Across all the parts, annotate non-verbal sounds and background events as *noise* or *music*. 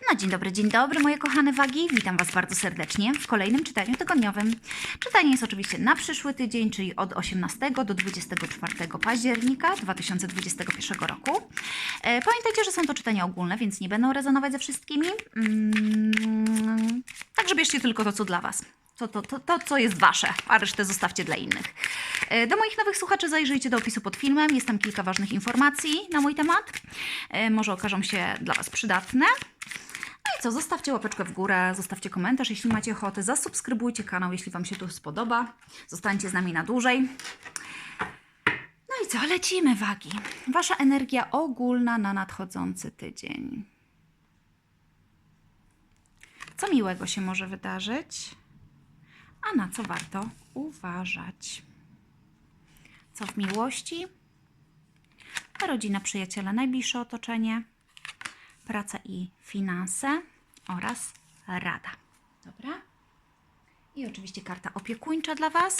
No dzień dobry, dzień dobry moje kochane wagi. Witam Was bardzo serdecznie w kolejnym czytaniu tygodniowym. Czytanie jest oczywiście na przyszły tydzień, czyli od 18 do 24 października 2021 roku. E, pamiętajcie, że są to czytania ogólne, więc nie będą rezonować ze wszystkimi. Mm, także bierzcie tylko to, co dla Was. To, to, to, to, co jest Wasze, a resztę zostawcie dla innych. E, Do moich nowych słuchaczy zajrzyjcie do opisu pod filmem. Jest tam kilka ważnych informacji na mój temat. E, Może okażą się dla Was przydatne. No i co, zostawcie łapeczkę w górę, zostawcie komentarz, jeśli macie ochotę, zasubskrybujcie kanał, jeśli Wam się tu spodoba. Zostańcie z nami na dłużej. No i co, lecimy wagi. Wasza energia ogólna na nadchodzący tydzień. Co miłego się może wydarzyć, a na co warto uważać? Co w miłości? Rodzina, przyjaciele, najbliższe otoczenie praca i finanse oraz rada. Dobra? I oczywiście karta opiekuńcza dla Was.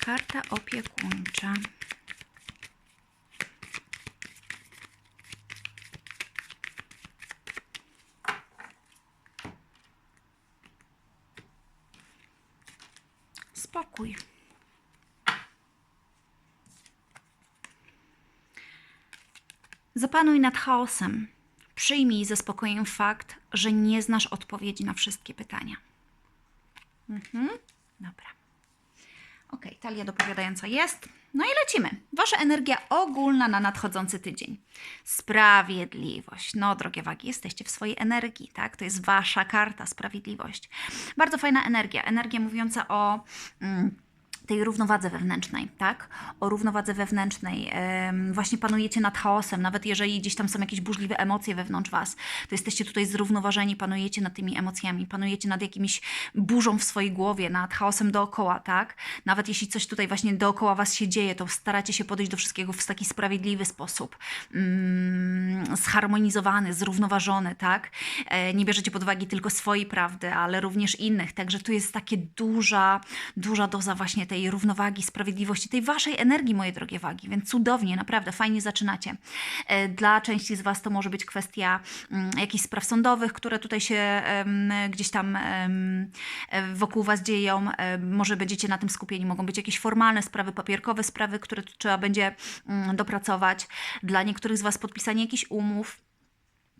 Karta opiekuńcza. Spokój. Zapanuj nad chaosem. Przyjmij ze spokojem fakt, że nie znasz odpowiedzi na wszystkie pytania. Mhm. Dobra. Ok, talia dopowiadająca jest. No i lecimy. Wasza energia ogólna na nadchodzący tydzień. Sprawiedliwość. No, drogie wagi, jesteście w swojej energii, tak? To jest wasza karta, sprawiedliwość. Bardzo fajna energia. Energia mówiąca o. Mm, tej równowadze wewnętrznej, tak? O równowadze wewnętrznej. Właśnie panujecie nad chaosem, nawet jeżeli gdzieś tam są jakieś burzliwe emocje wewnątrz Was, to jesteście tutaj zrównoważeni, panujecie nad tymi emocjami, panujecie nad jakimiś burzą w swojej głowie, nad chaosem dookoła, tak? Nawet jeśli coś tutaj właśnie dookoła Was się dzieje, to staracie się podejść do wszystkiego w taki sprawiedliwy sposób, mm, zharmonizowany, zrównoważony, tak? E, nie bierzecie pod uwagę tylko swojej prawdy, ale również innych, także tu jest takie duża, duża doza właśnie tej równowagi, sprawiedliwości, tej waszej energii, moje drogie wagi, więc cudownie, naprawdę fajnie zaczynacie. E, Dla części z was to może być kwestia mm, jakichś spraw sądowych, które tutaj się gdzieś tam e, wokół was dzieją, E, może będziecie na tym skupieni, mogą być jakieś formalne sprawy, papierkowe sprawy, które trzeba będzie mm, dopracować. Dla niektórych z was podpisanie jakichś umów,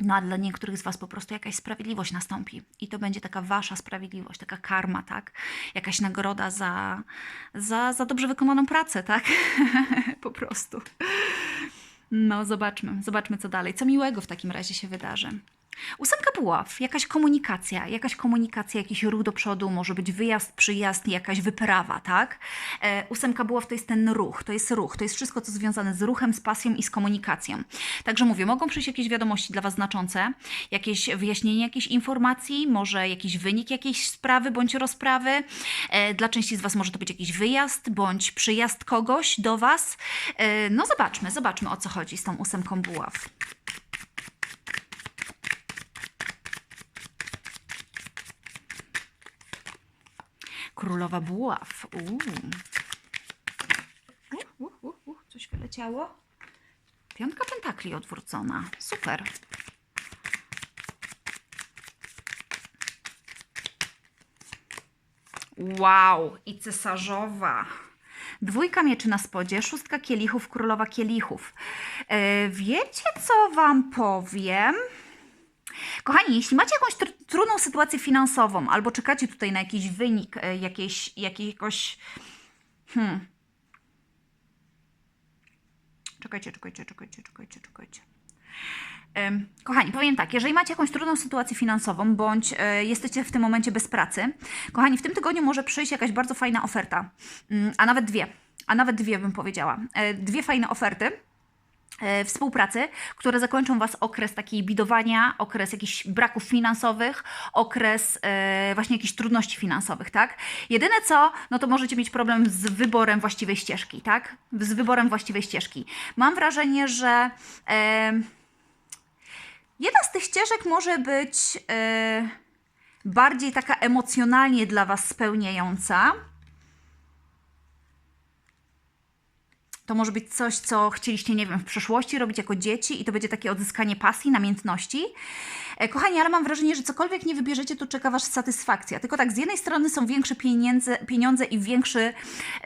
no a dla niektórych z Was po prostu jakaś sprawiedliwość nastąpi. I to będzie taka Wasza sprawiedliwość, taka karma, tak? Jakaś nagroda za, za, za dobrze wykonaną pracę, tak? *laughs* po prostu. No, zobaczmy, zobaczmy co dalej. Co miłego w takim razie się wydarzy. Ósemka buław, jakaś komunikacja, jakaś komunikacja, jakiś ruch do przodu, może być wyjazd, przyjazd, jakaś wyprawa, tak? E, ósemka buław to jest ten ruch, to jest ruch, to jest wszystko, co związane z ruchem, z pasją i z komunikacją. Także mówię, mogą przyjść jakieś wiadomości dla Was znaczące, jakieś wyjaśnienie jakiejś informacji, może jakiś wynik jakiejś sprawy bądź rozprawy. E, dla części z Was może to być jakiś wyjazd bądź przyjazd kogoś do Was. E, no zobaczmy, zobaczmy o co chodzi z tą ósemką buław. Królowa buław. Uuu. Uh, uh, uh, uh, coś wyleciało. Piątka pentakli odwrócona. Super. Wow, i cesarzowa. Dwójka mieczy na spodzie, szóstka kielichów, królowa kielichów. E, wiecie, co wam powiem? Kochani, jeśli macie jakąś tr- trudną sytuację finansową albo czekacie tutaj na jakiś wynik, e, jakieś, jakiegoś. Hmm. Czekajcie, czekajcie, czekajcie, czekajcie, czekajcie. Kochani, powiem tak, jeżeli macie jakąś trudną sytuację finansową, bądź e, jesteście w tym momencie bez pracy, kochani, w tym tygodniu może przyjść jakaś bardzo fajna oferta, Mm, a nawet dwie, a nawet dwie bym powiedziała. E, Dwie fajne oferty współpracy, które zakończą Was okres takiej bidowania, okres jakichś braków finansowych, okres e, właśnie jakichś trudności finansowych, tak? Jedyne co, no to możecie mieć problem z wyborem właściwej ścieżki, tak? Z wyborem właściwej ścieżki. Mam wrażenie, że e, jedna z tych ścieżek może być e, bardziej taka emocjonalnie dla Was spełniająca, To może być coś, co chcieliście, nie wiem, w przeszłości robić jako dzieci i to będzie takie odzyskanie pasji, namiętności. E, Kochani, ale mam wrażenie, że cokolwiek nie wybierzecie, to czeka Was satysfakcja. Tylko tak, z jednej strony są większe pieniądze, pieniądze i większy,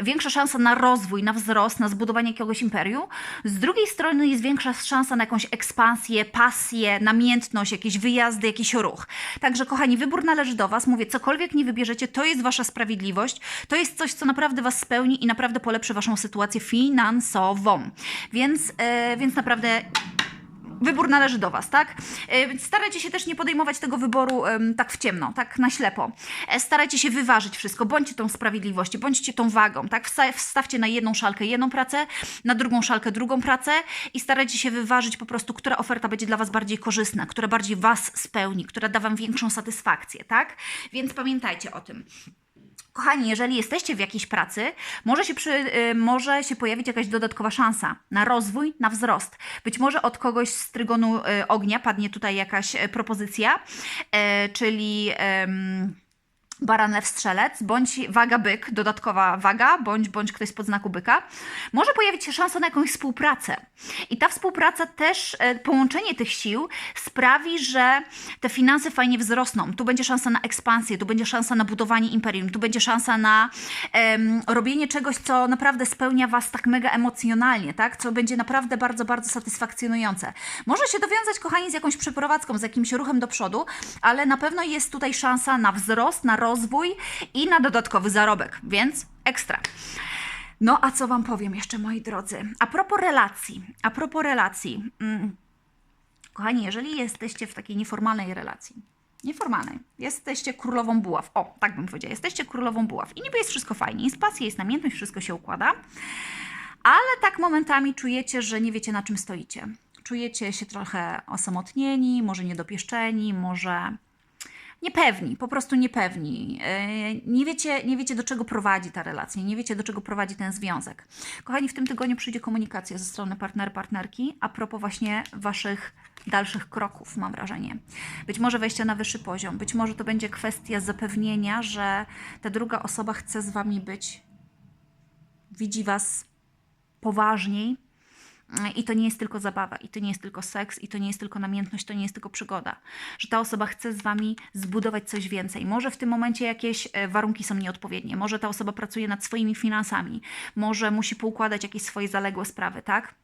większa szansa na rozwój, na wzrost, na zbudowanie jakiegoś imperium. Z drugiej strony jest większa szansa na jakąś ekspansję, pasję, namiętność, jakieś wyjazdy, jakiś ruch. Także, kochani, wybór należy do Was. Mówię, cokolwiek nie wybierzecie, to jest Wasza sprawiedliwość. To jest coś, co naprawdę Was spełni i naprawdę polepszy Waszą sytuację finansową. Więc, e, więc naprawdę wybór należy do Was, tak? E, Starajcie się też nie podejmować tego wyboru tak w ciemno, tak na ślepo. E, Starajcie się wyważyć wszystko, bądźcie tą sprawiedliwością, bądźcie tą wagą, tak? Wsta- Wstawcie na jedną szalkę jedną pracę, na drugą szalkę drugą pracę i starajcie się wyważyć po prostu, która oferta będzie dla Was bardziej korzystna, która bardziej Was spełni, która da Wam większą satysfakcję, tak? Więc pamiętajcie o tym. Kochani, jeżeli jesteście w jakiejś pracy, może się, przy, y, może się pojawić jakaś dodatkowa szansa na rozwój, na wzrost. Być może od kogoś z trygonu y, ognia padnie tutaj jakaś y, propozycja, czyli. Ym, Baran lew strzelec, bądź waga byk, dodatkowa waga, bądź, bądź ktoś pod znaku byka, może pojawić się szansa na jakąś współpracę. I ta współpraca też, e, połączenie tych sił sprawi, że te finanse fajnie wzrosną. Tu będzie szansa na ekspansję, tu będzie szansa na budowanie imperium, tu będzie szansa na em, robienie czegoś, co naprawdę spełnia Was tak mega emocjonalnie, tak? Co będzie naprawdę bardzo, bardzo satysfakcjonujące. Może się dowiązać, kochani, z jakąś przeprowadzką, z jakimś ruchem do przodu, ale na pewno jest tutaj szansa na wzrost, na rozwój i na dodatkowy zarobek, więc ekstra. No a co Wam powiem jeszcze, moi drodzy? A propos relacji, a propos relacji. Mm. Kochani, jeżeli jesteście w takiej nieformalnej relacji, nieformalnej, jesteście królową buław, o, tak bym powiedziała, jesteście królową buław i niby jest wszystko fajnie, jest pasja, jest namiętność, wszystko się układa, ale tak momentami czujecie, że nie wiecie na czym stoicie. Czujecie się trochę osamotnieni, może niedopieszczeni, może niepewni, po prostu niepewni. Yy, Nie wiecie, nie wiecie, do czego prowadzi ta relacja, nie wiecie, do czego prowadzi ten związek. Kochani, w tym tygodniu przyjdzie komunikacja ze strony partner, partnerki a propos właśnie Waszych dalszych kroków, mam wrażenie. Być może wejścia na wyższy poziom, być może to będzie kwestia zapewnienia, że ta druga osoba chce z Wami być, widzi Was poważniej, i to nie jest tylko zabawa, i to nie jest tylko seks, i to nie jest tylko namiętność, to nie jest tylko przygoda. Że ta osoba chce z wami zbudować coś więcej. Może w tym momencie jakieś e, warunki są nieodpowiednie, może ta osoba pracuje nad swoimi finansami, może musi poukładać jakieś swoje zaległe sprawy, tak?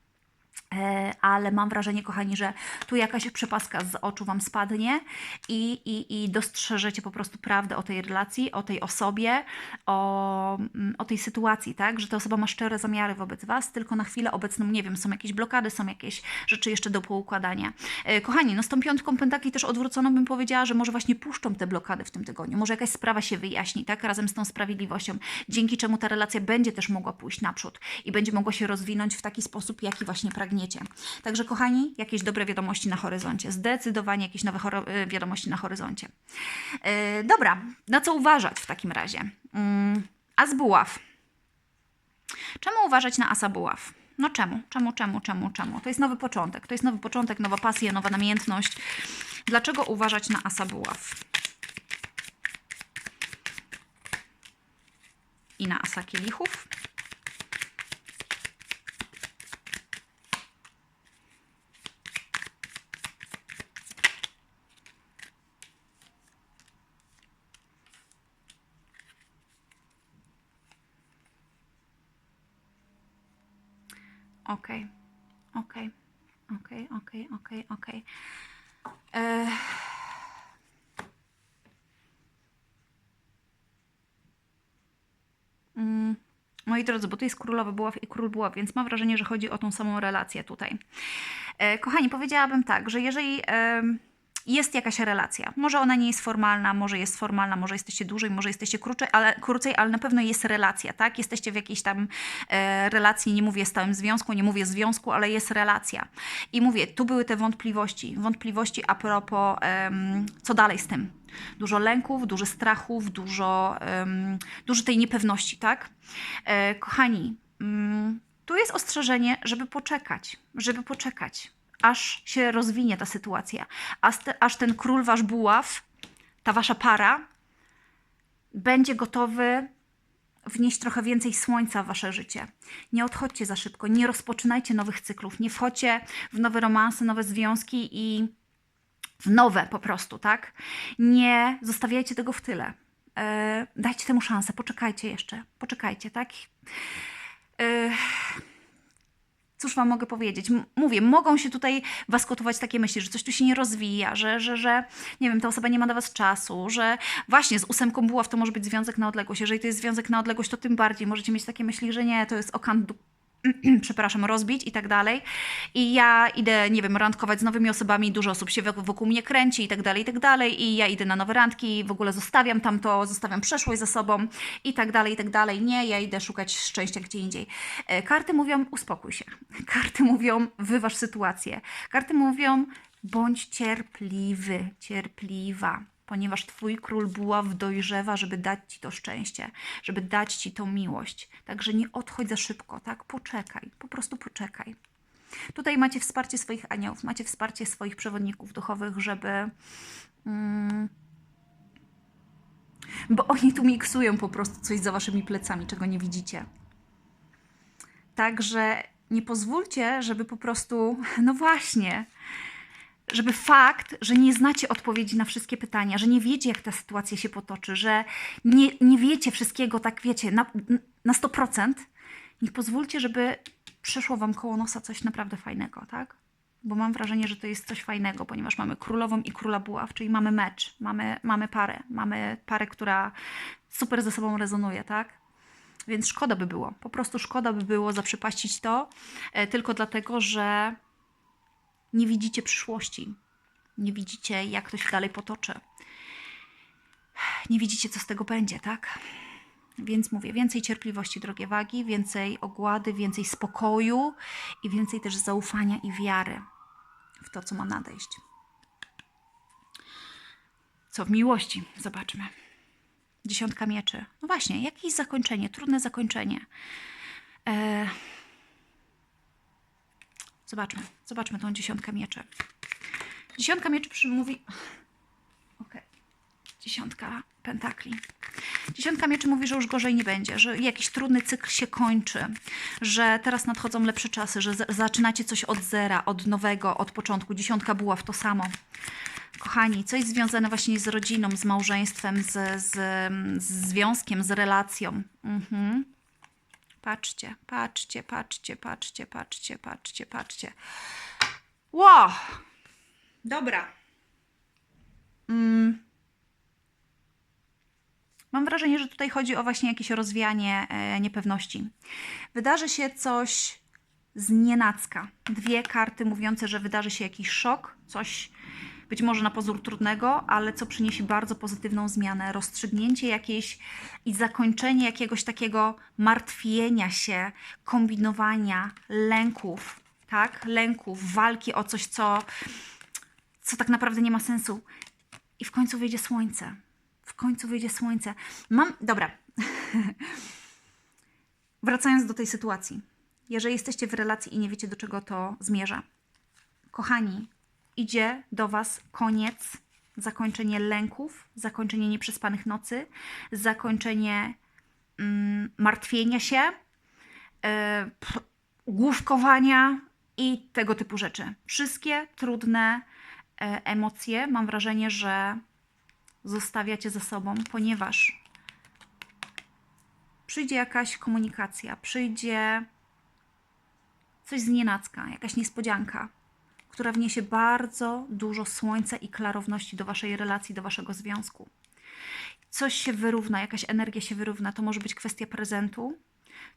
E, ale mam wrażenie, kochani, że tu jakaś przepaska z oczu Wam spadnie i, i, i dostrzeżecie po prostu prawdę o tej relacji, o tej osobie, o, mm, o tej sytuacji, tak? Że ta osoba ma szczere zamiary wobec Was, tylko na chwilę obecną, nie wiem, są jakieś blokady, są jakieś rzeczy jeszcze do poukładania. E, Kochani, no z tą piątką pentakli też odwróconą bym powiedziała, że może właśnie puszczą te blokady w tym tygodniu, może jakaś sprawa się wyjaśni, tak? Razem z tą sprawiedliwością, dzięki czemu ta relacja będzie też mogła pójść naprzód i będzie mogła się rozwinąć w taki sposób, jaki właśnie pragniecie. Także, kochani, jakieś dobre wiadomości na horyzoncie. Zdecydowanie jakieś nowe y, wiadomości na horyzoncie. Yy, dobra, na co uważać w takim razie? Yy, as buław. Czemu uważać na asa buław? No czemu? Czemu, czemu, czemu, czemu? To jest nowy początek. To jest nowy początek, nowa pasja, nowa namiętność. Dlaczego uważać na asa buław? I na asa kielichów? Okej, okej, okej, okej, okej, okej. E, Mm, Moi drodzy, bo to jest królowa buław i król buław, więc mam wrażenie, że chodzi o tą samą relację tutaj. E, kochani, powiedziałabym tak, że jeżeli jest jakaś relacja, może ona nie jest formalna, może jest formalna, może jesteście dłużej, może jesteście krócej, ale, krócej, ale na pewno jest relacja, tak? Jesteście w jakiejś tam e, relacji, nie mówię stałym związku, nie mówię związku, ale jest relacja. I mówię, tu były te wątpliwości, wątpliwości a propos, em, co dalej z tym. Dużo lęków, dużo strachów, dużo, dużo tej niepewności, tak? E, kochani, mm, tu jest ostrzeżenie, żeby poczekać, żeby poczekać, aż się rozwinie ta sytuacja, aż, te, aż ten król wasz buław, ta wasza para, będzie gotowy wnieść trochę więcej słońca w wasze życie. Nie odchodźcie za szybko, nie rozpoczynajcie nowych cyklów, nie wchodźcie w nowe romanse, nowe związki i w nowe po prostu, tak? Nie zostawiajcie tego w tyle. E, dajcie temu szansę, poczekajcie jeszcze, poczekajcie, tak? E, cóż wam mogę powiedzieć? M- Mówię, mogą się tutaj was kotować takie myśli, że coś tu się nie rozwija, że, że, że nie wiem, ta osoba nie ma dla was czasu, że właśnie z ósemką buław to może być związek na odległość. Jeżeli to jest związek na odległość, to tym bardziej możecie mieć takie myśli, że nie, to jest okan du- *clears throat* przepraszam, rozbić i tak dalej. I ja idę, nie wiem, randkować z nowymi osobami, dużo osób się wok- wokół mnie kręci i tak dalej, i tak dalej. I ja idę na nowe randki, w ogóle zostawiam tamto, zostawiam przeszłość za sobą i tak dalej, i tak dalej. Nie, ja idę szukać szczęścia gdzie indziej. E, Karty mówią, uspokój się. *laughs* Karty mówią, wyważ sytuację. Karty mówią, bądź cierpliwy, cierpliwa ponieważ Twój król buław dojrzewa, żeby dać Ci to szczęście, żeby dać Ci tą miłość. Także nie odchodź za szybko, tak? Poczekaj, po prostu poczekaj. Tutaj macie wsparcie swoich aniołów, macie wsparcie swoich przewodników duchowych, żeby. Mm, bo oni tu miksują po prostu coś za waszymi plecami, czego nie widzicie. Także nie pozwólcie, żeby po prostu, no właśnie, żeby fakt, że nie znacie odpowiedzi na wszystkie pytania, że nie wiecie, jak ta sytuacja się potoczy, że nie, nie wiecie wszystkiego, tak wiecie, na, na 100%, nie pozwólcie, żeby przeszło wam koło nosa coś naprawdę fajnego, tak? Bo mam wrażenie, że to jest coś fajnego, ponieważ mamy królową i króla buław, czyli mamy mecz, mamy, mamy parę, mamy parę, która super ze sobą rezonuje, tak? Więc szkoda by było, po prostu szkoda by było zaprzepaścić to e, tylko dlatego, że nie widzicie przyszłości. Nie widzicie, jak to się dalej potoczy. Nie widzicie, co z tego będzie, tak? Więc mówię, więcej cierpliwości, drogie wagi, więcej ogłady, więcej spokoju i więcej też zaufania i wiary w to, co ma nadejść. Co w miłości? Zobaczmy. Dziesiątka mieczy. No właśnie, jakieś zakończenie, trudne zakończenie. E, Zobaczmy, zobaczmy tą dziesiątkę mieczy. Dziesiątka mieczy mówi. Okej. Dziesiątka pentakli. Dziesiątka mieczy mówi, że już gorzej nie będzie, że jakiś trudny cykl się kończy, że teraz nadchodzą lepsze czasy, że zaczynacie coś od zera, od nowego, od początku. Dziesiątka buław to samo. Kochani, coś związane właśnie z rodziną, z małżeństwem, z, z, z związkiem, z relacją. Mhm. Patrzcie, patrzcie, patrzcie, patrzcie, patrzcie, patrzcie, patrzcie. Ło! Dobra. Mm. Mam wrażenie, że tutaj chodzi o właśnie jakieś rozwianie e, niepewności. Wydarzy się coś z nienacka. Dwie karty mówiące, że wydarzy się jakiś szok, coś być może na pozór trudnego, ale co przyniesie bardzo pozytywną zmianę, rozstrzygnięcie jakiejś i zakończenie jakiegoś takiego martwienia się, kombinowania, lęków, tak? Lęków, walki o coś, co, co tak naprawdę nie ma sensu. I w końcu wyjdzie słońce. W końcu wyjdzie słońce. Mam, dobra. *laughs* Wracając do tej sytuacji. Jeżeli jesteście w relacji i nie wiecie, do czego to zmierza, kochani, idzie do Was koniec, zakończenie lęków, zakończenie nieprzespanych nocy, zakończenie mm, martwienia się, p- główkowania i tego typu rzeczy. Wszystkie trudne e, emocje, mam wrażenie, że zostawiacie za sobą, ponieważ przyjdzie jakaś komunikacja, przyjdzie coś z jakaś niespodzianka, która wniesie bardzo dużo słońca i klarowności do waszej relacji, do waszego związku. Coś się wyrówna, jakaś energia się wyrówna. To może być kwestia prezentu,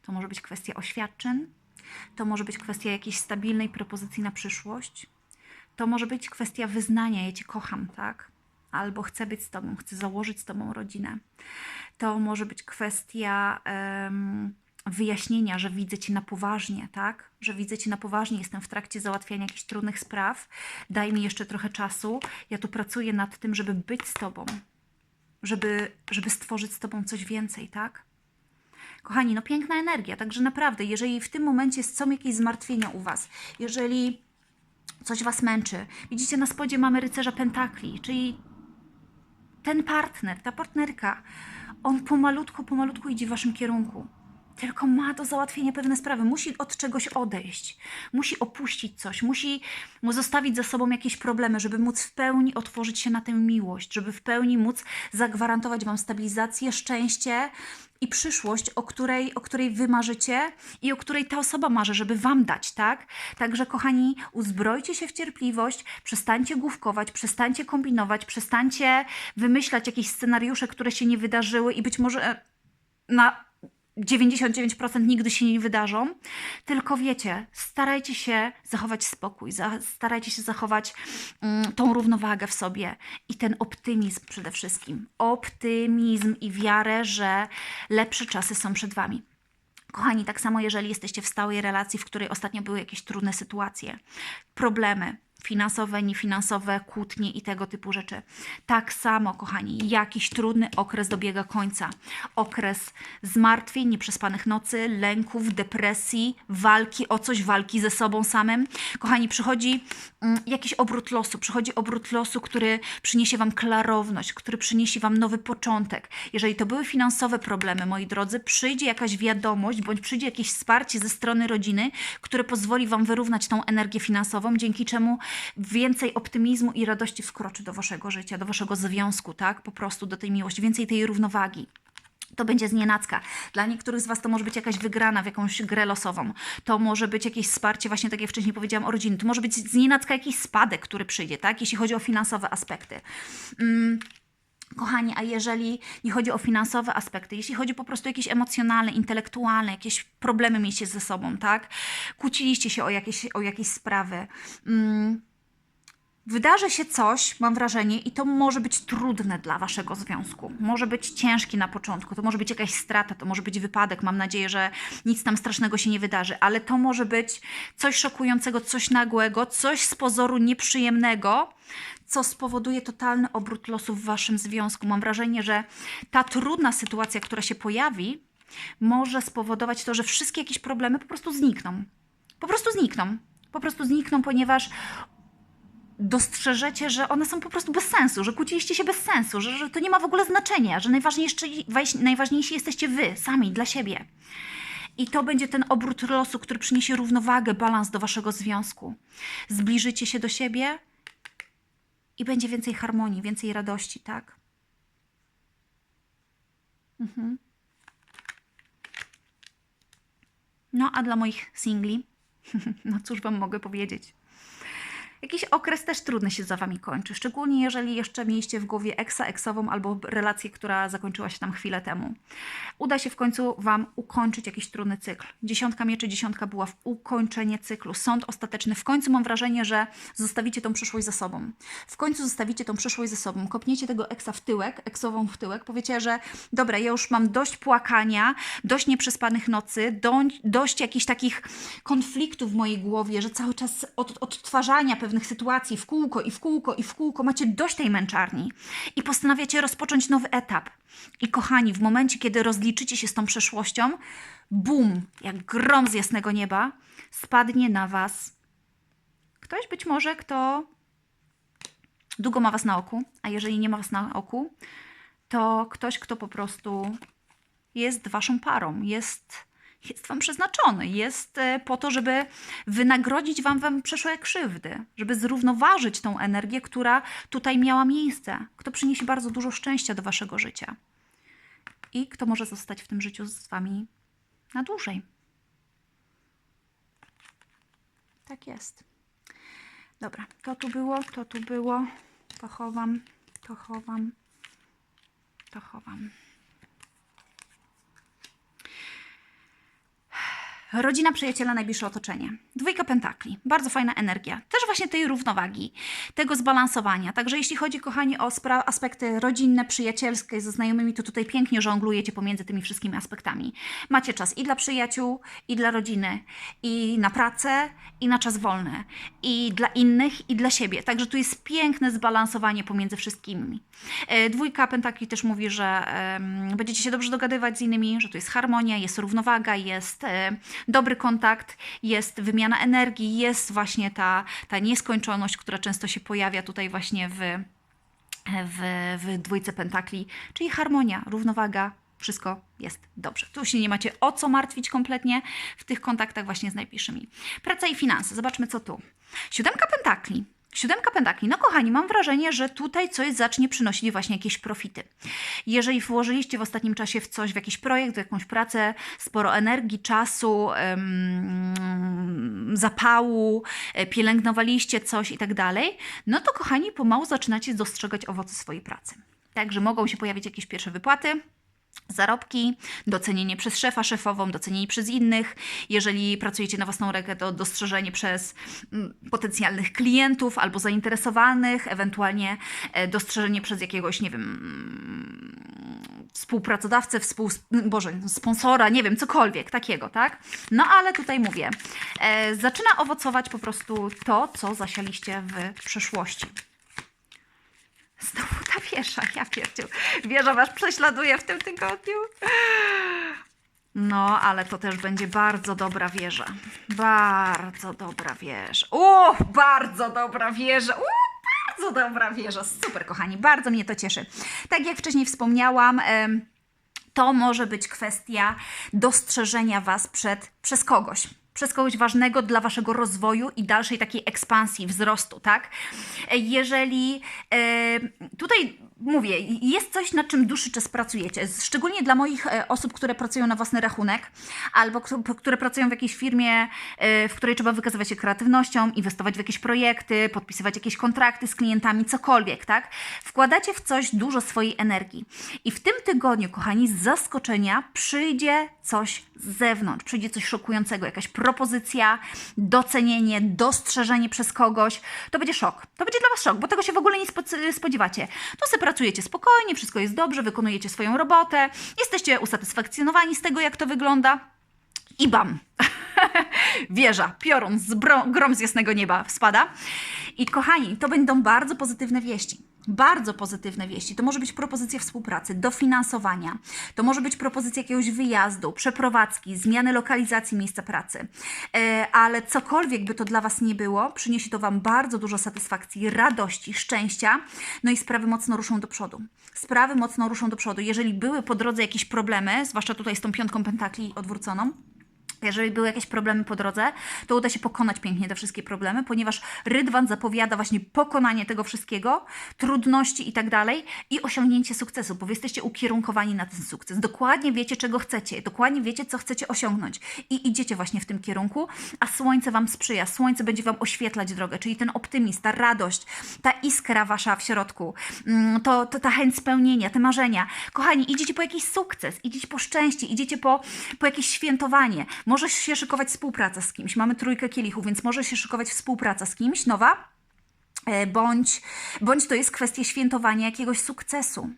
to może być kwestia oświadczyn, to może być kwestia jakiejś stabilnej propozycji na przyszłość, to może być kwestia wyznania, ja cię kocham, tak? Albo chcę być z tobą, chcę założyć z tobą rodzinę. To może być kwestia wyjaśnienia, że widzę cię na poważnie, tak? Że widzę cię na poważnie, jestem w trakcie załatwiania jakichś trudnych spraw, daj mi jeszcze trochę czasu, ja tu pracuję nad tym, żeby być z tobą, żeby, żeby stworzyć z tobą coś więcej, tak? Kochani, no piękna energia, także naprawdę, jeżeli w tym momencie są jakieś zmartwienia u Was, jeżeli coś Was męczy, widzicie na spodzie mamy rycerza pentakli, czyli ten partner, ta partnerka, on pomalutku, pomalutku idzie w waszym kierunku. Tylko ma do załatwienia pewne sprawy. Musi od czegoś odejść. Musi opuścić coś. Musi mu zostawić za sobą jakieś problemy, żeby móc w pełni otworzyć się na tę miłość, żeby w pełni móc zagwarantować wam stabilizację, szczęście i przyszłość, o której, o której wy marzycie i o której ta osoba marzy, żeby wam dać, tak? Także, kochani, uzbrojcie się w cierpliwość, przestańcie główkować, przestańcie kombinować, przestańcie wymyślać jakieś scenariusze, które się nie wydarzyły i być może na 99% nigdy się nie wydarzą, tylko wiecie, starajcie się zachować spokój, starajcie się zachować mm, tą równowagę w sobie i ten optymizm przede wszystkim. Optymizm i wiarę, że lepsze czasy są przed Wami. Kochani, tak samo jeżeli jesteście w stałej relacji, w której ostatnio były jakieś trudne sytuacje, problemy, finansowe, niefinansowe, kłótnie i tego typu rzeczy. Tak samo, kochani, jakiś trudny okres dobiega końca. Okres zmartwień, nieprzespanych nocy, lęków, depresji, walki o coś, walki ze sobą samym. Kochani, przychodzi mm, jakiś obrót losu, przychodzi obrót losu, który przyniesie Wam klarowność, który przyniesie Wam nowy początek. Jeżeli to były finansowe problemy, moi drodzy, przyjdzie jakaś wiadomość, bądź przyjdzie jakieś wsparcie ze strony rodziny, które pozwoli Wam wyrównać tą energię finansową, dzięki czemu więcej optymizmu i radości wkroczy do waszego życia, do waszego związku, tak? Po prostu do tej miłości, więcej tej równowagi. To będzie znienacka. Dla niektórych z Was to może być jakaś wygrana w jakąś grę losową. To może być jakieś wsparcie, właśnie tak jak wcześniej powiedziałam, o rodziny. To może być znienacka jakiś spadek, który przyjdzie, tak? Jeśli chodzi o finansowe aspekty. Mm. Kochani, a jeżeli nie chodzi o finansowe aspekty, jeśli chodzi po prostu o jakieś emocjonalne, intelektualne, jakieś problemy mieliście ze sobą, tak? Kłóciliście się o jakieś, o jakieś sprawy. Mm. Wydarzy się coś, mam wrażenie, i to może być trudne dla waszego związku. Może być ciężki na początku, to może być jakaś strata, to może być wypadek. Mam nadzieję, że nic tam strasznego się nie wydarzy, ale to może być coś szokującego, coś nagłego, coś z pozoru nieprzyjemnego, co spowoduje totalny obrót losu w waszym związku. Mam wrażenie, że ta trudna sytuacja, która się pojawi, może spowodować to, że wszystkie jakieś problemy po prostu znikną. Po prostu znikną. Po prostu znikną, ponieważ dostrzeżecie, że one są po prostu bez sensu, że kłóciliście się bez sensu, że, że to nie ma w ogóle znaczenia, że najważniejsi, najważniejsi jesteście wy, sami, dla siebie. I to będzie ten obrót losu, który przyniesie równowagę, balans do waszego związku. Zbliżycie się do siebie i będzie więcej harmonii, więcej radości, tak? Mhm. No, a dla moich singli, *laughs* no cóż wam mogę powiedzieć? Jakiś okres też trudny się za Wami kończy, szczególnie jeżeli jeszcze mieliście w głowie eksa, eksową albo relację, która zakończyła się tam chwilę temu. Uda się w końcu Wam ukończyć jakiś trudny cykl. Dziesiątka mieczy, dziesiątka była w ukończenie cyklu. Sąd ostateczny. W końcu mam wrażenie, że zostawicie tą przyszłość za sobą. W końcu zostawicie tą przyszłość za sobą. Kopniecie tego eksa w tyłek, eksową w tyłek. Powiecie, że dobra, ja już mam dość płakania, dość nieprzespanych nocy, dość, dość jakichś takich konfliktów w mojej głowie, że cały czas od, odtwarzania pewnych pewnych sytuacji w kółko i w kółko i w kółko, macie dość tej męczarni i postanawiacie rozpocząć nowy etap. I kochani, w momencie, kiedy rozliczycie się z tą przeszłością, bum, jak grom z jasnego nieba, spadnie na Was ktoś być może, kto długo ma Was na oku, a jeżeli nie ma Was na oku, to ktoś, kto po prostu jest Waszą parą, jest jest Wam przeznaczony. Jest e, po to, żeby wynagrodzić Wam, wam przeszłe krzywdy, żeby zrównoważyć tą energię, która tutaj miała miejsce, kto przyniesie bardzo dużo szczęścia do Waszego życia i kto może zostać w tym życiu z Wami na dłużej. Tak jest. Dobra, to tu było, to tu było. To chowam, to chowam, to chowam. Rodzina, przyjaciele, najbliższe otoczenie. Dwójka pentakli. Bardzo fajna energia. Też właśnie tej równowagi, tego zbalansowania. Także jeśli chodzi, kochani, o aspekty rodzinne, przyjacielskie ze znajomymi, to tutaj pięknie żonglujecie pomiędzy tymi wszystkimi aspektami. Macie czas i dla przyjaciół, i dla rodziny, i na pracę, i na czas wolny, i dla innych, i dla siebie. Także tu jest piękne zbalansowanie pomiędzy wszystkimi. E, dwójka pentakli też mówi, że będziecie się dobrze dogadywać z innymi, że tu jest harmonia, jest równowaga, jest um, dobry kontakt, jest wymiana energii, jest właśnie ta, ta nieskończoność, która często się pojawia tutaj właśnie w w, w dwójce pentakli, czyli harmonia, równowaga, wszystko jest dobrze. Tu się nie macie o co martwić kompletnie w tych kontaktach właśnie z najbliższymi. Praca i finanse. Zobaczmy, co tu. Siódemka pentakli. Siódemka pentakli. No kochani, mam wrażenie, że tutaj coś zacznie przynosić właśnie jakieś profity. Jeżeli włożyliście w ostatnim czasie w coś, w jakiś projekt, w jakąś pracę, sporo energii, czasu, em, zapału, e, pielęgnowaliście coś i tak dalej, no to kochani, pomału zaczynacie dostrzegać owoce swojej pracy. Także mogą się pojawić jakieś pierwsze wypłaty, zarobki, docenienie przez szefa, szefową, docenienie przez innych. Jeżeli pracujecie na własną rękę, to dostrzeżenie przez mm, potencjalnych klientów albo zainteresowanych, ewentualnie e, dostrzeżenie przez jakiegoś, nie wiem, mm, współpracodawcę, współ, Boże, sponsora, nie wiem, cokolwiek takiego, tak? No ale tutaj mówię, e, zaczyna owocować po prostu to, co zasialiście w przeszłości. Znowu wieża, ja pierdziu. Wieża was prześladuje w tym tygodniu. No, ale to też będzie bardzo dobra wieża. Bardzo dobra wieża. O, bardzo dobra wieża. O, bardzo dobra wieża. Super, kochani, bardzo mnie to cieszy. Tak jak wcześniej wspomniałam, to może być kwestia dostrzeżenia Was przed, przez kogoś. Przez kogoś ważnego dla waszego rozwoju i dalszej takiej ekspansji, wzrostu, tak? E, Jeżeli e, tutaj mówię, jest coś, nad czym dłuższy czas pracujecie, szczególnie dla moich e, osób, które pracują na własny rachunek, albo któ- które pracują w jakiejś firmie, e, w której trzeba wykazywać się kreatywnością, inwestować w jakieś projekty, podpisywać jakieś kontrakty z klientami, cokolwiek, tak? Wkładacie w coś dużo swojej energii. I w tym tygodniu, kochani, z zaskoczenia przyjdzie coś z zewnątrz, przyjdzie coś szokującego, jakaś propozycja, docenienie, dostrzeżenie przez kogoś. To będzie szok. To będzie dla Was szok, bo tego się w ogóle nie spo- spodziewacie. To sobie pracujecie spokojnie, wszystko jest dobrze, wykonujecie swoją robotę, jesteście usatysfakcjonowani z tego, jak to wygląda. I bam! *laughs* Wieża, piorun z grom z jasnego nieba spada. I kochani, to będą bardzo pozytywne wieści. Bardzo pozytywne wieści. To może być propozycja współpracy, dofinansowania. To może być propozycja jakiegoś wyjazdu, przeprowadzki, zmiany lokalizacji miejsca pracy. E, ale cokolwiek by to dla Was nie było, przyniesie to Wam bardzo dużo satysfakcji, radości, szczęścia. No i sprawy mocno ruszą do przodu. Sprawy mocno ruszą do przodu. Jeżeli były po drodze jakieś problemy, zwłaszcza tutaj z tą piątką pentakli odwróconą, jeżeli były jakieś problemy po drodze, to uda się pokonać pięknie te wszystkie problemy, ponieważ Rydwan zapowiada właśnie pokonanie tego wszystkiego, trudności i tak dalej i osiągnięcie sukcesu, bo jesteście ukierunkowani na ten sukces. Dokładnie wiecie, czego chcecie, dokładnie wiecie, co chcecie osiągnąć i idziecie właśnie w tym kierunku, a słońce wam sprzyja, słońce będzie wam oświetlać drogę, czyli ten optymizm, ta radość, ta iskra wasza w środku, mm, to, to ta chęć spełnienia, te marzenia. Kochani, idziecie po jakiś sukces, idziecie po szczęście, idziecie po, po jakieś świętowanie. Może się szykować współpraca z kimś. Mamy trójkę kielichów, więc może się szykować współpraca z kimś, nowa, E, bądź, bądź to jest kwestia świętowania jakiegoś sukcesu.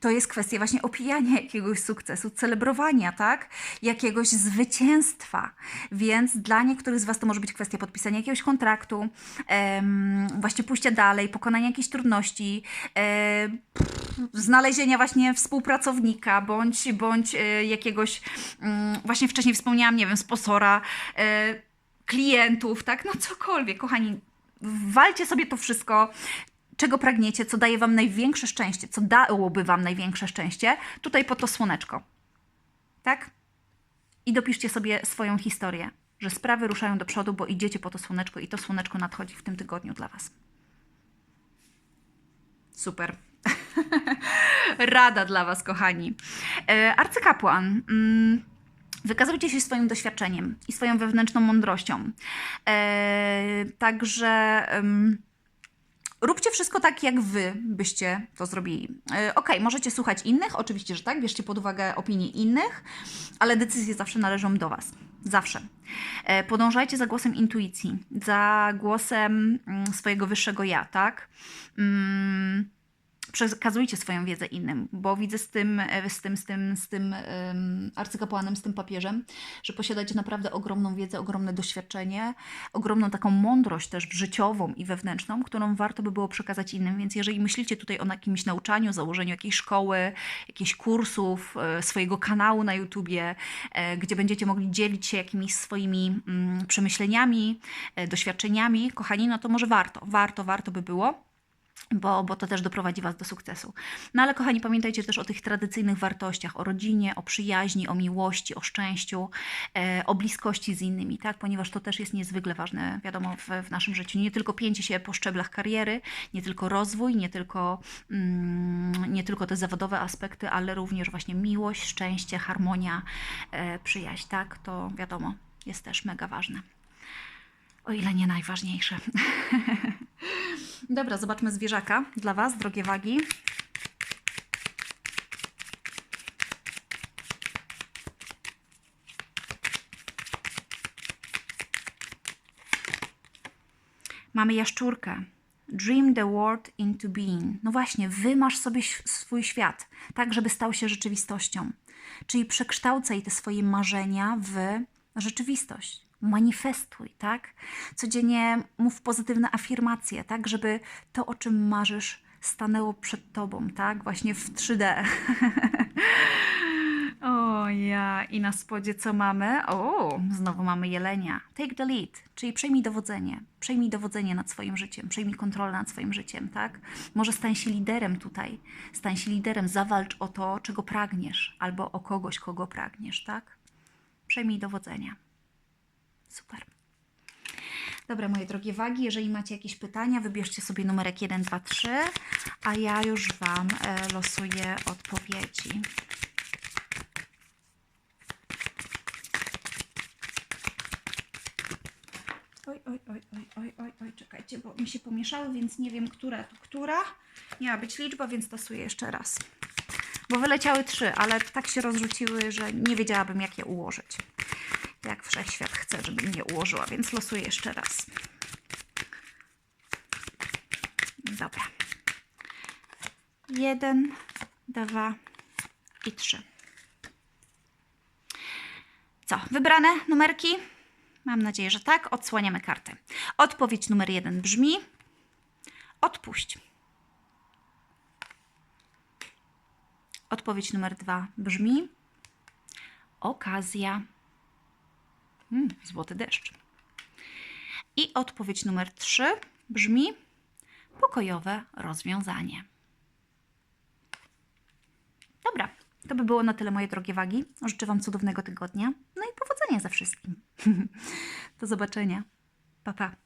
To jest kwestia właśnie opijania jakiegoś sukcesu, celebrowania, tak? Jakiegoś zwycięstwa. Więc dla niektórych z Was to może być kwestia podpisania jakiegoś kontraktu, em, właśnie pójścia dalej, pokonania jakichś trudności, e, pff, znalezienia właśnie współpracownika, bądź, bądź e, jakiegoś, mm, właśnie wcześniej wspomniałam, nie wiem, sponsora, e, klientów, tak? No cokolwiek, kochani, walcie sobie to wszystko, czego pragniecie, co daje Wam największe szczęście, co dałoby Wam największe szczęście, tutaj po to słoneczko. Tak? I dopiszcie sobie swoją historię, że sprawy ruszają do przodu, bo idziecie po to słoneczko i to słoneczko nadchodzi w tym tygodniu dla Was. Super. *laughs* Rada dla Was, kochani. E, arcykapłan. Mm, Wykazujcie się swoim doświadczeniem i swoją wewnętrzną mądrością. E, także róbcie wszystko tak, jak wy byście to zrobili. E, Okej, możecie słuchać innych, oczywiście, że tak, bierzcie pod uwagę opinie innych, ale decyzje zawsze należą do was. Zawsze. E, podążajcie za głosem intuicji, za głosem mm, swojego wyższego ja, tak? Mm, przekazujcie swoją wiedzę innym, bo widzę z tym, e, z tym, z tym, z tym um, arcykapłanem, z tym papieżem, że posiadacie naprawdę ogromną wiedzę, ogromne doświadczenie, ogromną taką mądrość też życiową i wewnętrzną, którą warto by było przekazać innym, więc jeżeli myślicie tutaj o jakimś nauczaniu, założeniu jakiejś szkoły, jakichś kursów, e, swojego kanału na YouTubie, e, gdzie będziecie mogli dzielić się jakimiś swoimi mm, przemyśleniami, doświadczeniami, kochani, no to może warto, warto, warto by było. Bo, bo to też doprowadzi Was do sukcesu. No ale kochani, pamiętajcie też o tych tradycyjnych wartościach, o rodzinie, o przyjaźni, o miłości, o szczęściu, e, o bliskości z innymi, tak? Ponieważ to też jest niezwykle ważne, wiadomo, w, w naszym życiu. Nie tylko pięcie się po szczeblach kariery, nie tylko rozwój, nie tylko, mm, nie tylko te zawodowe aspekty, ale również właśnie miłość, szczęście, harmonia, e, przyjaźń, tak? To wiadomo, jest też mega ważne. O ile nie najważniejsze. *laughs* Dobra, zobaczmy zwierzaka dla Was, drogie wagi. Mamy jaszczurkę. Dream the world into being. No właśnie, wymasz sobie swój świat, tak żeby stał się rzeczywistością. Czyli przekształcaj te swoje marzenia w rzeczywistość. Manifestuj, tak? Codziennie mów pozytywne afirmacje, tak? Żeby to, o czym marzysz, stanęło przed tobą, tak? Właśnie w 3D. *laughs* O ja, i na spodzie co mamy? O, znowu mamy jelenia. Take the lead, czyli przejmij dowodzenie. Przejmij dowodzenie nad swoim życiem, przejmij kontrolę nad swoim życiem, tak? Może stań się liderem tutaj. Stań się liderem, zawalcz o to, czego pragniesz, albo o kogoś, kogo pragniesz, tak? Przejmij dowodzenie. Super. Dobra, moje drogie wagi, jeżeli macie jakieś pytania, wybierzcie sobie numerek 1, 2, 3, a ja już Wam e, losuję odpowiedzi. Oj, oj, oj, oj, oj, oj, oj, czekajcie, bo mi się pomieszały, więc nie wiem, która to która. Miała być liczba, więc losuję jeszcze raz. Bo wyleciały trzy, ale tak się rozrzuciły, że nie wiedziałabym, jak je ułożyć. Jak wszechświat chce, żebym je ułożyła, więc losuję jeszcze raz. Dobra. Jeden, dwa i trzy. Co, wybrane numerki? Mam nadzieję, że tak. Odsłaniamy kartę. Odpowiedź numer jeden brzmi: odpuść. Odpowiedź numer dwa brzmi: okazja. Mm, złoty deszcz. I odpowiedź numer trzy brzmi: pokojowe rozwiązanie. Dobra, to by było na tyle, moje drogie wagi. Życzę Wam cudownego tygodnia. No i powodzenia ze wszystkim. *laughs* Do zobaczenia. Pa, pa.